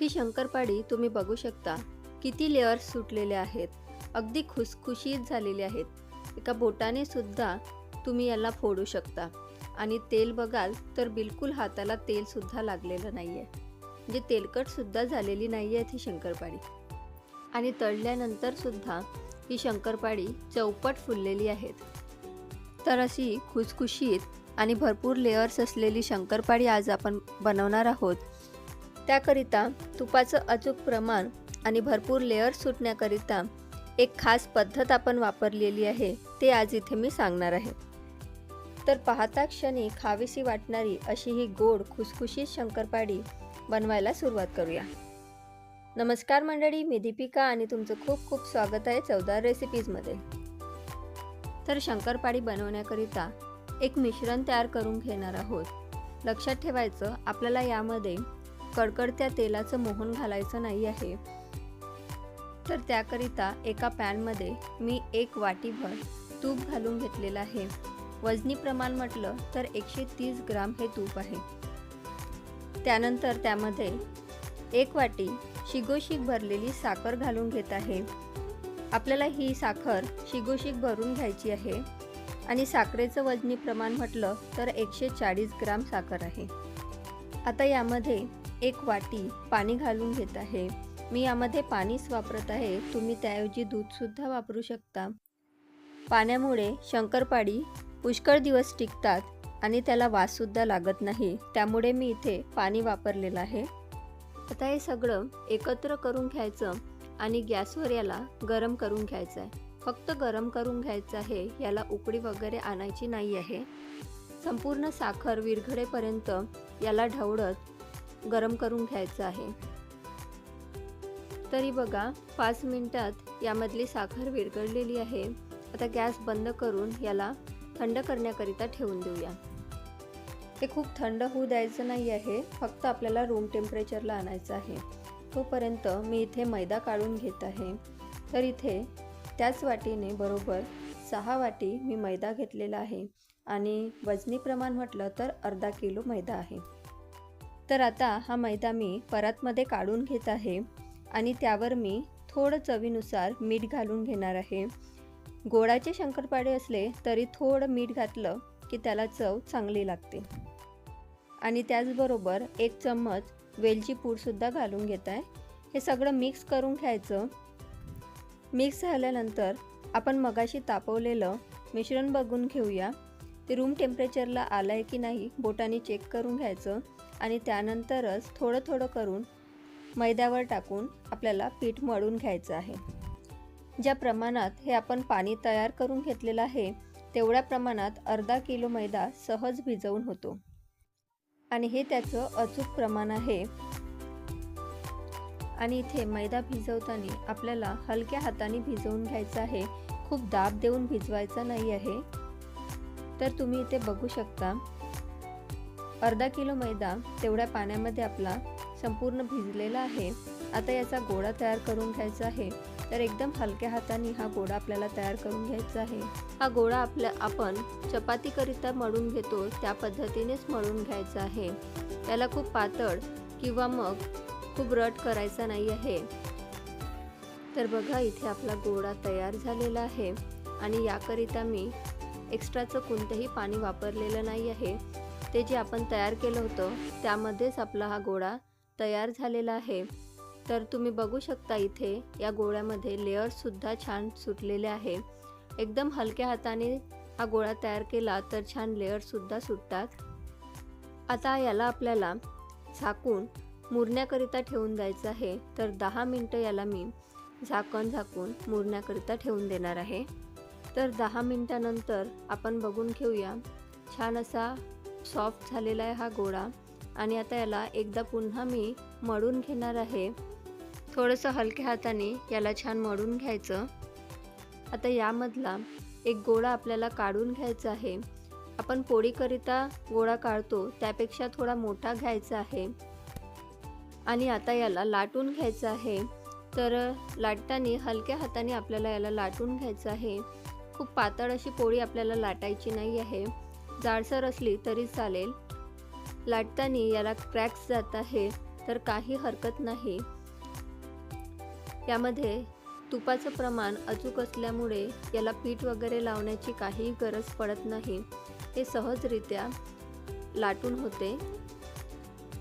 ही शंकरपाळी तुम्ही बघू शकता. किती लेअर्स सुटलेले आहेत. अगदी खुसखुशीत झालेले आहेत. एका बोटाने सुद्धा तुम्ही याला फोडू शकता. आणि तेल बघाल तर बिलकुल हाताला तेलसुद्धा लागलेलं नाही आहे म्हणजे तेलकटसुद्धा झालेली नाही आहेत ही शंकरपाळी आणि तळल्यानंतर सुद्धा ही शंकरपाळी चौपट फुललेली आहेत. तर अशी खुसखुशीत आणि भरपूर लेअर्स असलेली शंकरपाळी आज आपण बनवणार आहोत. त्याकरिता तुपाचं अचूक प्रमाण आणि भरपूर लेअर सुटण्याकरिता एक खास पद्धत आपण वापरलेली आहे ते आज इथे मी सांगणार आहे. तर पाहता क्षणी खावीशी वाटणारी अशी ही गोड खुसखुशीत शंकरपाळी बनवायला सुरुवात करूया. नमस्कार मंडळी मी दीपिका आणि तुमचं खूप खूप स्वागत आहे चवदार रेसिपीजमध्ये तर शंकरपाळी बनवण्याकरिता एक मिश्रण तयार करून घेणार आहोत. लक्षात ठेवायचं आपल्याला यामध्ये कडकडत्या तेलाचं मोहन घालायचं नाही आहे. तर त्याकरिता एका पॅनमध्ये मी एक वाटीभर तूप घालून घेतलेलं आहे. वजनी प्रमाण म्हटलं तर एकशे तीस ग्राम हे तूप आहे. त्यानंतर त्यामध्ये एक वाटी शिगोशीक भरलेली साखर घालून घेत आहे. आपल्याला ही साखर शिगोशीक भरून घ्यायची आहे आणि साखरेचं वजनी प्रमाण म्हटलं तर एकशे चाळीस ग्राम साखर आहे. आता यामध्ये एक वाटी पाणी घालून घेत आहे. मी यामध्ये पाणीच वापरत आहे. तुम्ही त्याऐवजी दूधसुद्धा वापरू शकता. पाण्यामुळे शंकरपाळी पुष्कळ दिवस टिकतात आणि त्याला वाससुद्धा लागत नाही. त्यामुळे मी इथे पाणी वापरलेलं आहे. आता हे सगळं एकत्र करून घ्यायचं आणि गॅसवर याला गरम करून घ्यायचं आहे फक्त गरम करून घ्यायचं आहे याला उकडी वगैरे आणायची नाही आहे. संपूर्ण साखर विरघडेपर्यंत याला ढवळत गरम करून घ्यायचं आहे. तरी बघा पाच मिनटात यामधली साखर विरघळलेली आहे. आता गॅस बंद करून याला थंड करण्याकरिता ठेवून देऊया. ते खूप थंड होऊ द्यायचं नाही आहे फक्त आपल्याला रूम टेम्परेचरला आणायचं आहे. तोपर्यंत मी इथे मैदा काढून घेत आहे. तर इथे त्याच वाटीने बरोबर सहा वाटी मी मैदा घेतलेला आहे. आणि वजनी प्रमाण म्हटलं तर अर्धा किलो मैदा आहे. तर आता हा मैदा मी परातमध्ये काढून घेत आहे आणि त्यावर मी थोडं चवीनुसार मीठ घालून घेणार आहे. गोडाचे शंकरपाळे असले तरी थोडं मीठ घातलं की त्याला चव चांगली लागते. आणि त्याचबरोबर एक चम्मच वेलची पूडसुद्धा घालून घेत आहे. हे सगळं मिक्स करून घ्यायचं. मिक्स झाल्यानंतर आपण मगाशी तापवलेलं मिश्रण बघून घेऊया. ते रूम टेम्परेचरला आलं आहे की नाही बोटाने चेक करून घ्यायचं. आणि त्यानंतरच थोडं थोडं करून मैद्यावर टाकून आपल्याला पीठ मळून घ्यायचं आहे. ज्या प्रमाणात हे आपण पाणी तयार करून घेतलेलं आहे तेवढ्या प्रमाणात अर्धा किलो मैदा सहज भिजवून होतो. आणि हे त्याचं अचूक प्रमाण आहे. आणि इथे मैदा भिजवताना आपल्याला हलक्या हाताने भिजवून घ्यायचं आहे. खूप दाब देऊन भिजवायचा नाही आहे. तर तुम्ही इथे बघू शकता अर्धा किलो मैदा तेवढ्या पाण्यामध्ये आपला संपूर्ण भिजलेला आहे. आता याचा गोळा तयार करून घ्यायचा आहे. तर एकदम हलक्या हाताने हा गोळा आपल्याला तयार करून घ्यायचा आहे. हा गोळा आपल्या आपण चपातीकरिता मळून घेतो त्या पद्धतीनेच मळून घ्यायचा आहे. त्याला खूप पातळ किंवा मग खूप रट करायचा नाही आहे. तर बघा इथे आपला गोळा तयार झालेला आहे. आणि याकरिता मी एक्स्ट्राचं कोणतंही पाणी वापरलेलं नाही आहे. ते जे आपण तयार केलं होतं त्यामध्येच आपला हा गोळा तयार झालेला आहे. तर तुम्ही बघू शकता इथे या गोळ्यामध्ये लेअर्ससुद्धा छान सुटलेले आहे. एकदम हलक्या हाताने हा गोळा तयार केला तर छान लेअर्ससुद्धा सुटतात. आता याला आपल्याला झाकून मुरण्याकरिता ठेवून द्यायचं आहे. तर दहा मिनटं याला मी झाकण झाकून मुरण्याकरिता ठेवून देणार आहे. तर दहा मिनटानंतर आपण बघून घेऊया छान असा सॉफ्ट झालेला आहे हा गोळा. आणि आता याला एकदा पुन्हा मी मळून घेणार आहे. थोडंसं हलक्या हाताने याला छान मळून घ्यायचं. आता यामधला एक गोळा आपल्याला काढून घ्यायचा आहे. आपण पोळीकरिता गोळा काढतो त्यापेक्षा थोडा मोठा घ्यायचा आहे. आणि आता याला लाटून घ्यायचं आहे. तर लाटताना हलक्या हाताने आपल्याला याला लाटून घ्यायचं आहे. खूप पातळ अशी पोळी आपल्याला लाटायची नाही आहे. जाडसर असली तरी चालेल. लाटताना याला क्रॅक्स जात आहे तर काही हरकत नाही. यामध्ये तुपाचं प्रमाण अचूक असल्यामुळे याला पीठ वगैरे लावण्याची काहीही गरज पडत नाही. हे सहजरित्या लाटून होते.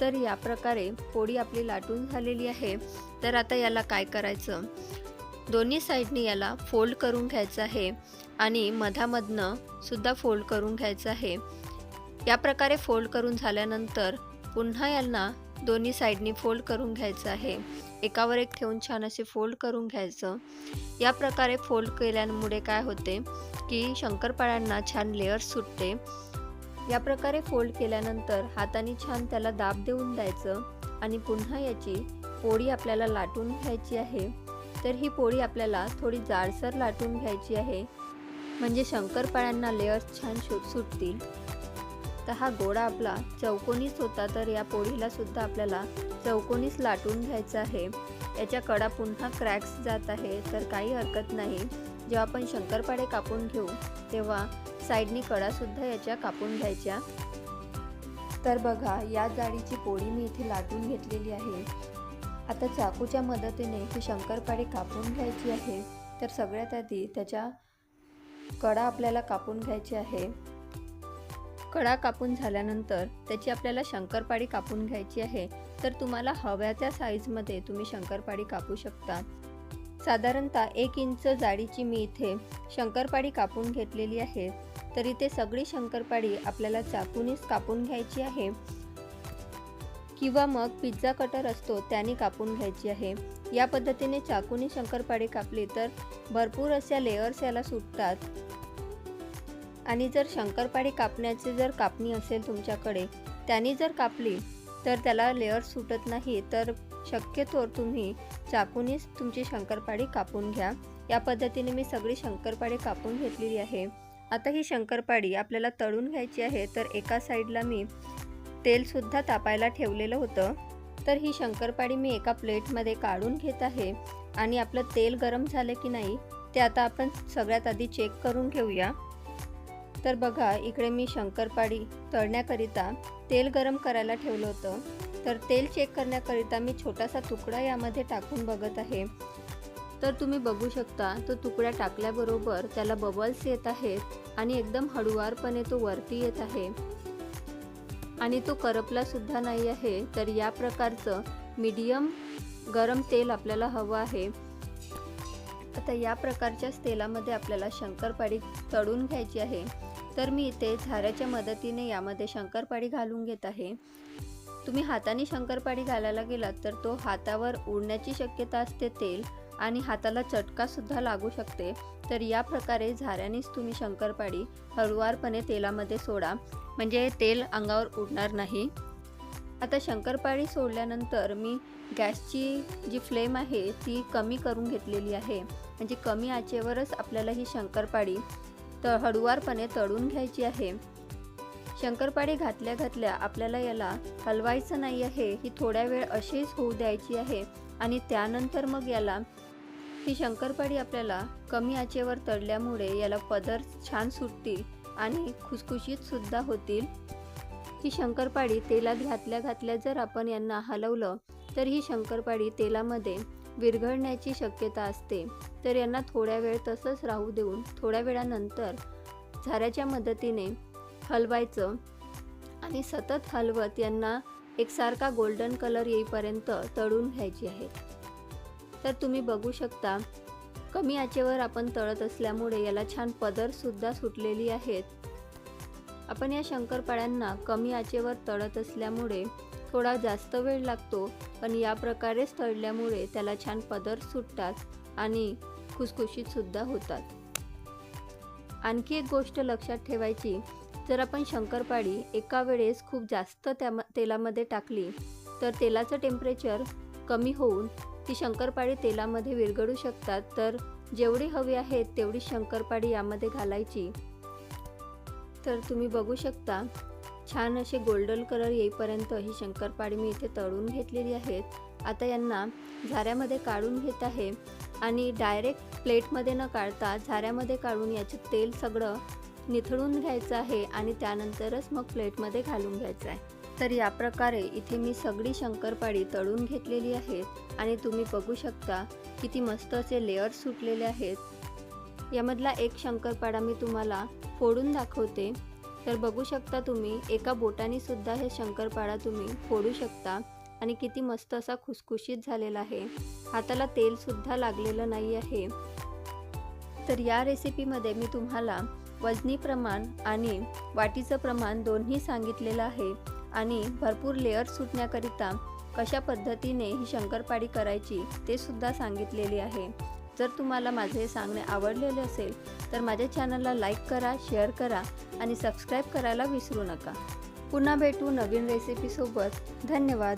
तर या प्रकारे पोळी आपली लाटून झालेली आहे. तर आता याला काय करायचं? दोन्ही साईडनी याला फोल्ड करून घ्यायचं आहे. आणि मधामधनं सुद्धा फोल्ड करून घ्यायचं आहे. या प्रकारे फोल्ड करून झाल्यानंतर पुन्हा यांना दोन्ही साईडनी फोल्ड करून घ्यायचं आहे. एकावर एक ठेवून छान असे फोल्ड करून घ्यायचं. या प्रकारे फोल्ड केल्यामुळे काय होते की शंकरपाळ्यांना छान लेअर्स सुटते. या प्रकारे फोल्ड केल्यानंतर हाताने छान त्याला दाब देऊन द्यायचं आणि पुन्हा याची पोळी आपल्याला लाटून घ्यायची आहे. तर ही पोळी आपल्याला थोडी जाडसर लाटून घ्यायची आहे. म्हणजे शंकरपाळ्यांना लेअर्स छान शु सुटतील. तर हा गोळा आपला चौकोनीच होता तर या पोळीला सुद्धा आपल्याला चौकोनीच लाटून घ्यायचा आहे. याच्या कडा पुन्हा क्रॅक्स जात आहे तर काही हरकत नाही. जेव्हा आपण शंकरपाळे कापून घेऊ तेव्हा साईडनी कडासुद्धा याच्या कापून घ्यायच्या. तर बघा या जाळीची पोळी मी इथे लाटून घेतलेली आहे. आता चाकूच्या मदतीने ही शंकरपाळे कापून घ्यायची आहे. तर सगळ्यात आधी त्याच्या कडा आपल्याला कापून घ्यायची आहे. कडा कापून झाल्यानंतर त्याची आपल्याला शंकरपाळी कापून घ्यायची आहे. तर तुम्हाला हव्या त्या साईजमध्ये तुम्ही शंकरपाळी कापू शकता. साधारणतः एक इंच जाडीची मी इथे शंकरपाळी कापून घेतलेली आहे. तर इथे सगळी शंकरपाळी आपल्याला चाकूनीच कापून घ्यायची आहे. किंवा मग पिझ्झा कटर असतो त्याने कापून घ्यायची आहे. या पद्धतीने चाकूने शंकरपाळी कापली तर भरपूर अशा लेअर्स याला सुटतात. आणि जर शंकरपाळी कापण्याची जर कापणी असेल तुमच्याकडे त्याने जर कापली तर त्याला लेअर्स सुटत नाही तर शक्यतो तुम्ही चाकूनेच तुमची शंकरपाळी कापून घ्या. या पद्धतीने मी सगळी शंकरपाळी कापून घेतलेली आहे. आता ही शंकरपाळी आपल्याला तळून घ्यायची आहे तर एका साईडला मी तेलसुद्धा तापायला ठेवलेलं होतं. तर ही शंकरपाळी मी एका प्लेटमध्ये काढून घेत आहे. आणि आपलं तेल गरम झालं की नाही ते आता आपण सगळ्यात आधी चेक करून घेऊया. तर बघा इकडे मी शंकरपाळी तळण्याकरिता तेल गरम करायला ठेवलं होतं. तर तेल चेक करण्याकरिता मी छोटासा तुकडा यामध्ये टाकून बघत आहे. तर तुम्ही बघू शकता तो तुकडा टाकल्याबरोबर त्याला बबल्स येत आहेत आणि एकदम हळुवारपणे तो वरती येत आहे. आणि तो करपला सुद्धा नाही आहे तर या प्रकारचं मीडियम गरम तेल आपल्याला हवं आहे. आता या प्रकारच्याच तेलामध्ये आपल्याला शंकरपाळी तळून घ्यायची आहे. तर मी इथे झाऱ्याच्या मदतीने यामध्ये शंकरपाळी घालून घेत आहे. तुम्ही हाताने शंकरपाळी घालायला गेलात तर तो हातावर उडण्याची शक्यता असते तेल. आणि हाताला चटकासुद्धा लागू शकते. तर या प्रकारे झाऱ्यानेच तुम्ही शंकरपाळी हळुवारपणे तेलामध्ये सोडा. म्हणजे तेल अंगावर उडणार नाही. आता शंकरपाळी सोडल्यानंतर मी गॅसची जी फ्लेम आहे ती कमी करून घेतलेली आहे. म्हणजे कमी आचेवरच आपल्याला ही शंकरपाळी त हळुवारपणे तळून घ्यायची आहे. शंकरपाळी घातल्या घातल्या आपल्याला याला हलवायचं नाही आहे. ही थोड्या वेळ अशीच होऊ द्यायची आहे. आणि त्यानंतर मग याला ही शंकरपाळी आपल्याला कमी आचेवर तळल्यामुळे याला पदर छान सुटतील आणि खुसखुशीत सुद्धा होतील. ही शंकरपाळी तेलात घातल्या घातल्या जर आपण यांना हलवलं तर ही शंकरपाळी तेलामध्ये विरघळण्याची शक्यता असते. तर यांना थोड्या वेळ तसंच राहू देऊन थोड्या वेळानंतर झाऱ्याच्या मदतीने हलवायचं आणि सतत हलवत यांना एकसारखा गोल्डन कलर येईपर्यंत तळून घ्यायची आहे. तर तुम्ही बघू शकता कमी आचेवर आपण तळत असल्यामुळे याला छान पदरसुद्धा सुटलेली आहेत. आपण या शंकरपाळ्यांना कमी आचेवर तळत असल्यामुळे थोडा जास्त वेळ लागतो पण या प्रकारेच तळल्यामुळे त्याला छान पदर सुटतात आणि खुसखुशीतसुद्धा होतात. आणखी एक गोष्ट लक्षात ठेवायची जर आपण शंकरपाळी एका वेळेस खूप जास्त त्या तेलामध्ये टाकली तर तेलाचं टेम्परेचर कमी होऊन ती शंकरपाळी तेलामध्ये विरघळू शकतात तर जेवढी हवी आहे तेवढी शंकरपाळी यामध्ये घालायची. तर तुम्ही बघू शकता छान असे गोल्डन कलर येईपर्यंत ही शंकरपाळी मी इथे तळून घेतलेली आहेत आता यांना झाऱ्यामध्ये काढून घेत आहे आणि डायरेक्ट प्लेटमध्ये न काढता झाऱ्यामध्ये काढून याचं तेल सगळं निथळून घ्यायचं आहे आणि त्यानंतरच मग प्लेटमध्ये घालून घ्यायचं आहे. तर या प्रकारे इथे मी सगळी शंकरपाळी तळून घेतलेली आहे आणि तुम्ही बघू शकता किती मस्त असे लेअर सुटलेले आहेत. यामधला एक शंकरपाडा मी तुम्हाला फोडून दाखवते. तर बघू शकता तुम्ही एका बोटाने सुद्धा हे शंकरपाळा तुम्ही फोडू शकता आणि किती मस्त असा खुसखुशीत झालेला आहे. हाताला तेलसुद्धा लागलेलं नाही आहे. तर या रेसिपीमध्ये मी तुम्हाला वजनी प्रमाण आणि वाटीचं प्रमाण दोन्ही सांगितलेलं आहे. आणि भरपूर लेअर सुटण्याकरिता कशा पद्धतीने ही शंकरपाळी करायची ते सुद्धा सांगितलेली आहे. जर तुम्हाला माझे सांगणे आवडलेले असेल तर माझ्या चॅनलला लाईक करा शेअर करा आणि सबस्क्राईब करायला विसरू नका. पुन्हा भेटू नवीन रेसिपीसोबत धन्यवाद.